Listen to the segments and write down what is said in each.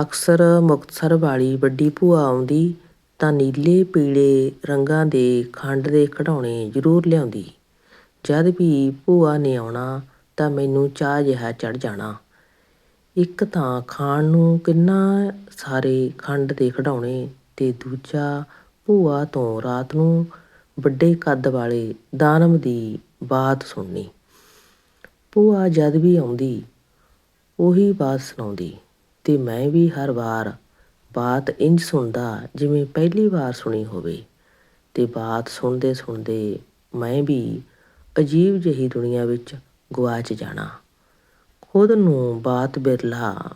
ਅਕਸਰ ਮੁਕਤਸਰ ਵਾਲੀ ਵੱਡੀ ਭੂਆ ਆਉਂਦੀ, ਤਾਂ ਨੀਲੇ ਪੀਲੇ ਰੰਗਾਂ ਦੇ ਖੰਡ ਦੇ ਖਿਡੌਣੇ ਜ਼ਰੂਰ ਲਿਆਉਂਦੀ। ਜਦ ਵੀ ਭੂਆ ਨੇ ਆਉਣਾ, ਤਾਂ ਮੈਨੂੰ ਚਾਹ ਜਿਹਾ ਚੜ੍ਹ ਜਾਣਾ। ਇੱਕ ਤਾਂ ਖਾਣ ਨੂੰ ਕਿੰਨਾ ਸਾਰੇ ਖੰਡ ਦੇ ਖਿਡੌਣੇ ਅਤੇ ਦੂਜਾ ਭੂਆ ਤੋਂ ਰਾਤ ਨੂੰ ਵੱਡੇ ਕੱਦ ਵਾਲੇ ਦਾਨਮ ਦੀ ਬਾਤ ਸੁਣਨੀ। ਭੂਆ ਜਦ ਵੀ ਆਉਂਦੀ, ਉਹੀ ਬਾਤ ਸੁਣਾਉਂਦੀ। ਤੇ ਮੈਂ ਵੀ ਹਰ ਵਾਰ ਬਾਤ ਇੰਜ ਸੁਣਦਾ ਜਿਵੇਂ ਪਹਿਲੀ ਵਾਰ ਸੁਣੀ ਹੋਵੇ। ਤੇ ਬਾਤ ਸੁਣਦੇ ਸੁਣਦੇ ਮੈਂ ਵੀ ਅਜੀਬ ਜਿਹੀ ਦੁਨੀਆ ਵਿੱਚ ਗਵਾਚ ਜਾਣਾ। ਖੁਦ ਨੂੰ ਬਾਤ ਬਿਰਲਾ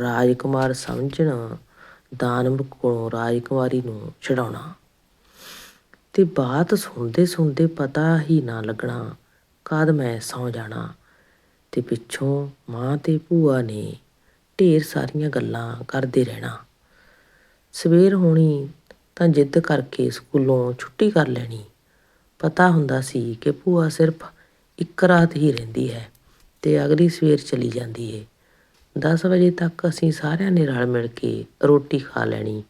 ਰਾਜਕੁਮਾਰ ਸਮਝਣਾ, ਦਾਨਵ ਕੋਲੋਂ ਰਾਜਕੁਮਾਰੀ ਨੂੰ ਛਡਾਉਣਾ। ਤੇ ਬਾਤ ਸੁਣਦੇ ਸੁਣਦੇ ਪਤਾ ਹੀ ਨਾ ਲੱਗਣਾ ਕਦ ਮੈਂ ਸੌ ਜਾਣਾ। ਤੇ ਪਿੱਛੋਂ ਮਾਂ ਤੇ ਭੂਆ ਨੇ ਢੇਰ ਸਾਰੀਆਂ ਗੱਲਾਂ ਕਰਦੇ ਰਹਿਣਾ। ਸਵੇਰ ਹੋਣੀ ਤਾਂ ਜਿੱਦ ਕਰਕੇ ਸਕੂਲੋਂ ਛੁੱਟੀ ਕਰ ਲੈਣੀ। ਪਤਾ ਹੁੰਦਾ ਸੀ ਕਿ ਭੂਆ ਸਿਰਫ ਇੱਕ ਰਾਤ ਹੀ ਰਹਿੰਦੀ ਹੈ ਤੇ ਅਗਲੀ ਸਵੇਰ ਚਲੀ ਜਾਂਦੀ ਏ। 10 ਵਜੇ ਤੱਕ ਅਸੀਂ ਸਾਰਿਆਂ ਨੇ ਰਲ ਮਿਲ ਕੇ ਰੋਟੀ ਖਾ ਲੈਣੀ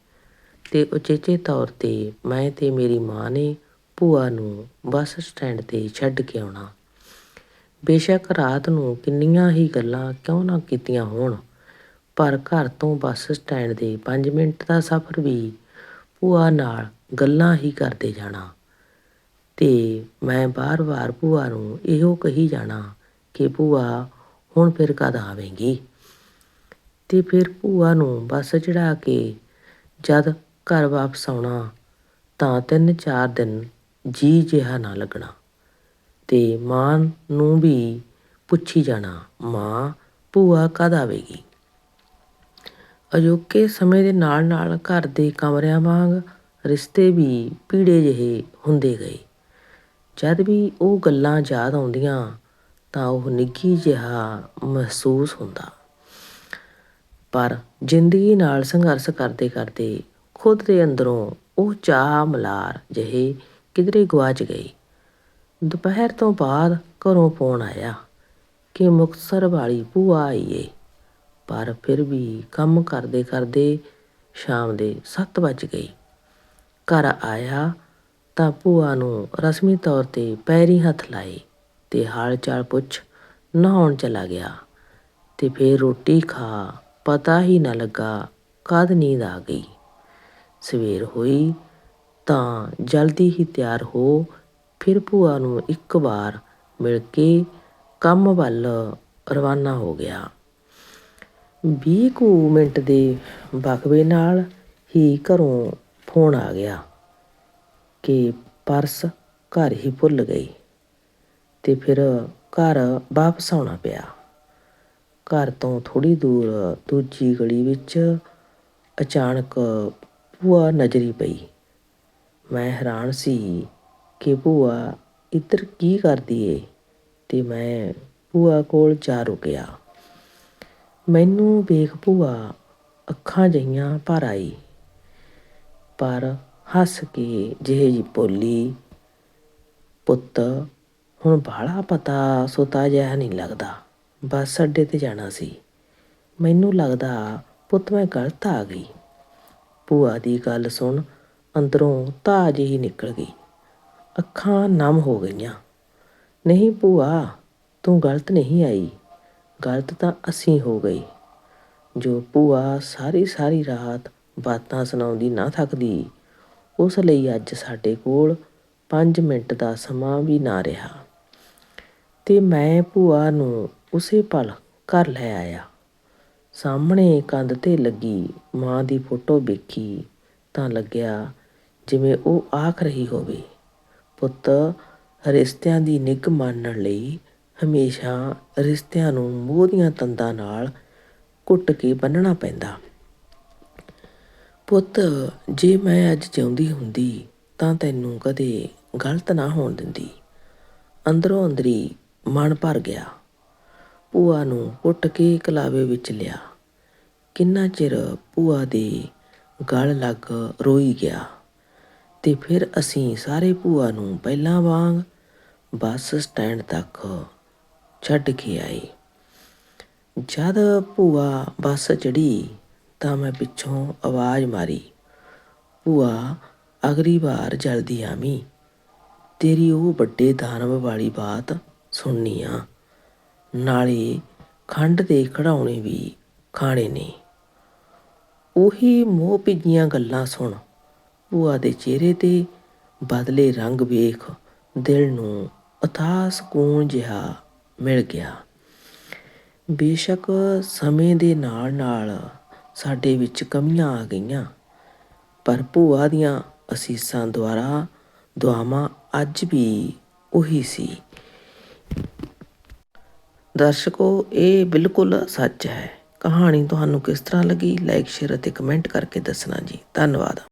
ਤੇ ਉਚੇਚੇ ਤੌਰ ਤੇ ਮੈਂ ਤੇ ਮੇਰੀ ਮਾਂ ਨੇ ਭੂਆ ਨੂੰ ਬੱਸ ਸਟੈਂਡ ਤੇ ਛੱਡ ਕੇ ਆਉਣਾ। ਬੇਸ਼ੱਕ ਰਾਤ ਨੂੰ ਕਿੰਨੀਆਂ ਹੀ ਗੱਲਾਂ ਕਿਉਂ ਨਾ ਕੀਤੀਆਂ ਹੋਣ। ਪਰ ਘਰ ਤੋਂ ਬੱਸ ਸਟੈਂਡ ਦੇ ਪੰਜ ਮਿੰਟ ਦਾ ਸਫ਼ਰ ਵੀ ਭੂਆ ਨਾਲ ਗੱਲਾਂ ਹੀ ਕਰਦੇ ਜਾਣਾ। ਅਤੇ ਮੈਂ ਵਾਰ ਵਾਰ ਭੂਆ ਨੂੰ ਇਹੋ ਕਹੀ ਜਾਣਾ ਕਿ ਭੂਆ, ਹੁਣ ਫਿਰ ਕਦ ਆਵੇਂਗੀ? ਅਤੇ ਫਿਰ ਭੂਆ ਨੂੰ ਬੱਸ ਚੜਾ ਕੇ ਜਦ ਘਰ ਵਾਪਸ ਆਉਣਾ ਤਾਂ ਤਿੰਨ ਚਾਰ ਦਿਨ ਜੀ ਜਿਹਾ ਨਾ ਲੱਗਣਾ। ਤੇ ਮਾਂ ਨੂੰ ਵੀ ਪੁੱਛੀ ਜਾਣਾ, ਮਾਂ, ਭੂਆ ਕਦ ਆਵੇਗੀ? ਅਜੋਕੇ ਸਮੇਂ ਦੇ ਨਾਲ ਨਾਲ ਘਰ ਦੇ ਕਮਰਿਆਂ ਵਾਂਗ ਰਿਸ਼ਤੇ ਵੀ ਪੀੜੇ ਜਿਹੇ ਹੁੰਦੇ ਗਏ। ਜਦ ਵੀ ਉਹ ਗੱਲਾਂ ਯਾਦ ਆਉਂਦੀਆਂ ਤਾਂ ਉਹ ਨਿੱਘੀ ਜਿਹਾ ਮਹਿਸੂਸ ਹੁੰਦਾ। ਪਰ ਜ਼ਿੰਦਗੀ ਨਾਲ ਸੰਘਰਸ਼ ਕਰਦੇ ਕਰਦੇ ਖੁਦ ਦੇ ਅੰਦਰੋਂ ਉਹ ਚਾਹ ਮਲਾਰ ਜਿਹੇ ਕਿਧਰੇ ਗਵਾਚ ਗਏ। ਦੁਪਹਿਰ ਤੋਂ ਬਾਅਦ ਘਰੋਂ ਫੋਨ ਆਇਆ ਕਿ ਮੁਕਤਸਰ ਵਾਲੀ ਭੂਆ ਆਈ ਏ। ਪਰ ਫਿਰ ਵੀ ਕੰਮ ਕਰਦੇ ਕਰਦੇ ਸ਼ਾਮ ਦੇ 7 ਵੱਜ ਗਏ। ਘਰ ਆਇਆ ਤਾਂ ਭੂਆ ਨੂੰ ਰਸਮੀ ਤੌਰ ਤੇ ਪੈਰੀ ਹੱਥ ਲਾਏ ਤੇ ਹਾਲ ਚਾਲ ਪੁੱਛ ਨਹਾਉਣ ਚਲਾ ਗਿਆ ਤੇ ਫਿਰ ਰੋਟੀ ਖਾ, ਪਤਾ ਹੀ ਨਾ ਲੱਗਾ ਕਦ ਨੀਂਦ ਆ ਗਈ। ਸਵੇਰ ਹੋਈ ਤਾਂ ਜਲਦੀ ਹੀ ਤਿਆਰ ਹੋ ਫਿਰ ਭੂਆ ਨੂੰ ਇੱਕ ਵਾਰ ਮਿਲ ਕੇ ਕੰਮ ਵੱਲ ਰਵਾਨਾ ਹੋ ਗਿਆ। ਵੀਹ ਕੁ ਮਿੰਟ ਦੇ ਵਕਵੇ ਨਾਲ ਹੀ ਘਰੋਂ ਫੋਨ ਆ ਗਿਆ ਕਿ ਪਰਸ ਘਰ ਹੀ ਭੁੱਲ ਗਈ ਤੇ ਫਿਰ ਘਰ ਵਾਪਸ ਆਉਣਾ ਪਿਆ। ਘਰ ਤੋਂ ਥੋੜੀ ਦੂਰ ਦੂਜੀ ਗਲੀ ਵਿੱਚ ਅਚਾਨਕ ਭੂਆ ਨਜ਼ਰੀ ਪਈ। ਮੈਂ ਹੈਰਾਨ ਸੀ ਕਿ ਭੂਆ ਇੱਧਰ ਕੀ ਕਰਦੀ ਏ ਤੇ ਮੈਂ ਭੂਆ ਕੋਲ ਜਾ ਰੁਕਿਆ। ਮੈਨੂੰ ਵੇਖ ਭੂਆ ਅੱਖਾਂ ਜਈਆਂ ਭਰ ਆਈ। ਪਰ ਹੱਸ ਕੇ ਜਿਹੇ ਜੀ ਬੋਲੀ, ਪੁੱਤ, ਹੁਣ ਬਾਹਲਾ ਪਤਾ ਸੁਤਾ ਜਿਹਾ ਨਹੀਂ ਲੱਗਦਾ। ਬੱਸ ਅੱਡੇ ਤੇ ਜਾਣਾ ਸੀ। ਮੈਨੂੰ ਲੱਗਦਾ ਪੁੱਤ ਮੈਂ ਗਲਤ ਆ ਗਈ। ਭੂਆ ਦੀ ਗੱਲ ਸੁਣ ਅੰਦਰੋਂ ਧਾ ਜਿਹੀ ਨਿਕਲ ਗਈ। ਅੱਖਾਂ ਨਮ ਹੋ ਗਈਆਂ। ਨਹੀਂ ਭੂਆ, ਤੂੰ ਗਲਤ ਨਹੀਂ ਆਈ। ਗਲਤ ਤਾਂ ਅਸੀਂ ਹੋ ਗਏ। ਜੋ ਭੂਆ ਸਾਰੀ ਸਾਰੀ ਰਾਤ ਬਾਤਾਂ ਸੁਣਾਉਂਦੀ ਨਾ ਥੱਕਦੀ, ਉਸ ਲਈ ਅੱਜ ਸਾਡੇ ਕੋਲ 5 ਮਿੰਟ ਦਾ ਸਮਾਂ ਵੀ ਨਾ ਰਿਹਾ। ਤੇ ਮੈਂ ਭੂਆ ਨੂੰ ਉਸੇ ਪਲ ਘਰ ਲੈ ਆਇਆ। ਸਾਹਮਣੇ ਕੰਧ ਤੇ ਲੱਗੀ ਮਾਂ ਦੀ ਫੋਟੋ ਵੇਖੀ ਤਾਂ ਲੱਗਿਆ ਜਿਵੇਂ ਉਹ ਆਖ ਰਹੀ ਹੋਵੇ, ਪੁੱਤ, ਰਿਸ਼ਤਿਆਂ ਦੀ ਨਿੱਘ ਮੰਨਣ ਲਈ ਹਮੇਸ਼ਾ ਰਿਸ਼ਤਿਆਂ ਨੂੰ ਮੋਹ ਦੀਆਂ ਤੰਦਾਂ ਨਾਲ ਘੁੱਟ ਕੇ ਬੰਨਣਾ ਪੈਂਦਾ। ਪੁੱਤ, ਜੇ ਮੈਂ ਅੱਜ ਜਿਉਂਦੀ ਹੁੰਦੀ ਤਾਂ ਤੈਨੂੰ ਕਦੇ ਗਲਤ ਨਾ ਹੋਣ ਦਿੰਦੀ। ਅੰਦਰੋਂ ਅੰਦਰੀ ਮਨ ਭਰ ਗਿਆ। ਭੂਆ ਨੂੰ ਕੁੱਟ ਕੇ ਕਲਾਵੇ ਵਿੱਚ ਲਿਆ। ਕਿੰਨਾ ਚਿਰ ਭੂਆ ਦੇ ਗਲ ਲੱਗ ਰੋਈ ਗਿਆ। ਤੇ ਫਿਰ ਅਸੀਂ ਸਾਰੇ ਭੂਆ ਨੂੰ ਪਹਿਲਾਂ ਵਾਂਗ ਬੱਸ ਸਟੈਂਡ ਤੱਕ ਛੱਡ ਕੇ ਆਈ। ਜਦ ਭੂਆ ਬੱਸ ਚੜੀ ਤਾਂ ਮੈਂ ਪਿੱਛੋਂ ਆਵਾਜ਼ ਮਾਰੀ, ਭੂਆ, ਅਗਲੀ ਵਾਰ ਜਲਦੀ ਆਵੀਂ। ਤੇਰੀ ਉਹ ਵੱਡੇ ਦਾਨਵ ਵਾਲੀ ਬਾਤ ਸੁਣਨੀ ਆ। ਨਾਲੇ ਖੰਡ ਦੇ ਕਢਾਉਣੇ ਵੀ ਖਾਣੇ ਨੇ। ਉਹੀ ਮੋਹ ਭਿੱਜੀਆਂ ਗੱਲਾਂ ਸੁਣ। ਭੂਆ ਦੇ ਚਿਹਰੇ ਤੇ ਬਦਲੇ ਰੰਗ ਵੇਖ ਦਿਲ ਨੂੰ ਅਥਾਹ ਸਕੂਨ ਜਿਹਾ ਮਿਲ ਗਿਆ। ਬੇਸ਼ੱਕ ਸਮੇਂ ਦੇ ਨਾਲ ਨਾਲ ਸਾਡੇ ਵਿੱਚ ਕਮੀਆਂ ਆ ਗਈਆਂ, ਪਰ ਭੂਆ ਦੀਆਂ ਅਸੀਸਾਂ ਦੁਆਰਾ ਦੁਆਵਾਂ ਅੱਜ ਵੀ ਉਹੀ ਸੀ। ਦਰਸ਼ਕੋ, ਇਹ ਬਿਲਕੁਲ ਸੱਚ ਹੈ। ਕਹਾਣੀ ਤੁਹਾਨੂੰ ਕਿਸ ਤਰ੍ਹਾਂ ਲੱਗੀ? ਲਾਈਕ ਸ਼ੇਅਰ ਅਤੇ ਕਮੈਂਟ ਕਰਕੇ ਦੱਸਣਾ ਜੀ। ਧੰਨਵਾਦ।